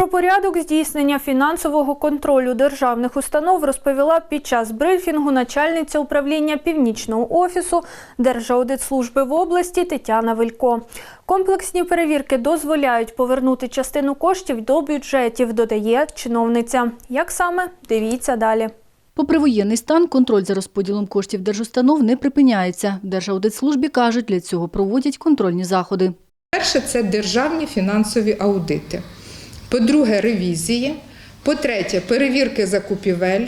Про порядок здійснення фінансового контролю державних установ розповіла під час брифінгу начальниця управління північного офісу Держаудитслужби в області Тетяна Вилько. Комплексні перевірки дозволяють повернути частину коштів до бюджетів, додає чиновниця. Як саме? Дивіться далі. Попри воєнний стан, контроль за розподілом коштів держустанов не припиняється. В Держаудитслужбі кажуть, для цього проводять контрольні заходи. Перше це державні фінансові аудити. По-друге, ревізії. По-третє, перевірки закупівель,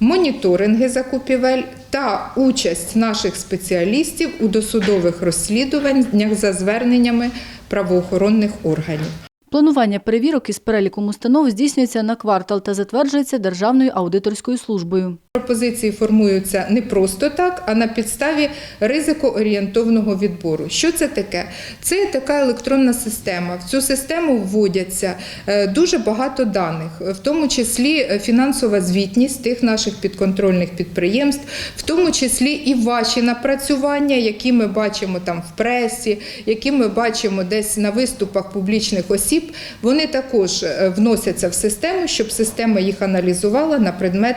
моніторинги закупівель та участь наших спеціалістів у досудових розслідуваннях за зверненнями правоохоронних органів. Планування перевірок із переліком установ здійснюється на квартал та затверджується Державною аудиторською службою. Пропозиції формуються не просто так, а на підставі ризикоорієнтовного відбору. Що це таке? Це така електронна система. В цю систему вводяться е, дуже багато даних, в тому числі е, фінансова звітність тих наших підконтрольних підприємств, в тому числі і ваші напрацювання, які ми бачимо там в пресі, які ми бачимо десь на виступах публічних осіб. Вони також е, вносяться в систему, щоб система їх аналізувала на предмет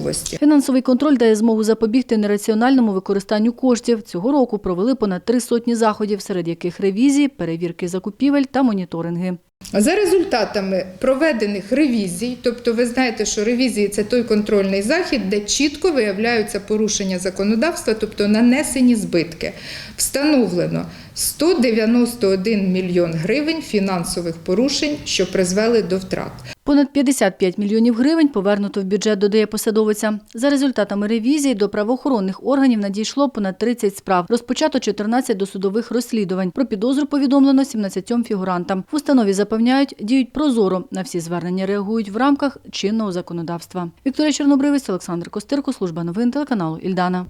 ризиковості. Фінансовий контроль дає змогу запобігти нераціональному використанню коштів. Цього року провели понад три сотні заходів, серед яких ревізії, перевірки закупівель та моніторинги. За результатами проведених ревізій, тобто ви знаєте, що ревізії це той контрольний захід, де чітко виявляються порушення законодавства, тобто нанесені збитки. Встановлено 191 мільйон гривень фінансових порушень, що призвели до втрат. Понад 55 мільйонів гривень повернуто в бюджет, додає посадовиця. За результатами ревізії до правоохоронних органів надійшло понад 30 справ. Розпочато 14 досудових розслідувань. Про підозру повідомлено 17 фігурантам. В установі запевняють, діють прозоро. На всі звернення реагують в рамках чинного законодавства. Вікторія Чорнобривець, Олександр Костирко, служба новин телеканалу Ільдана.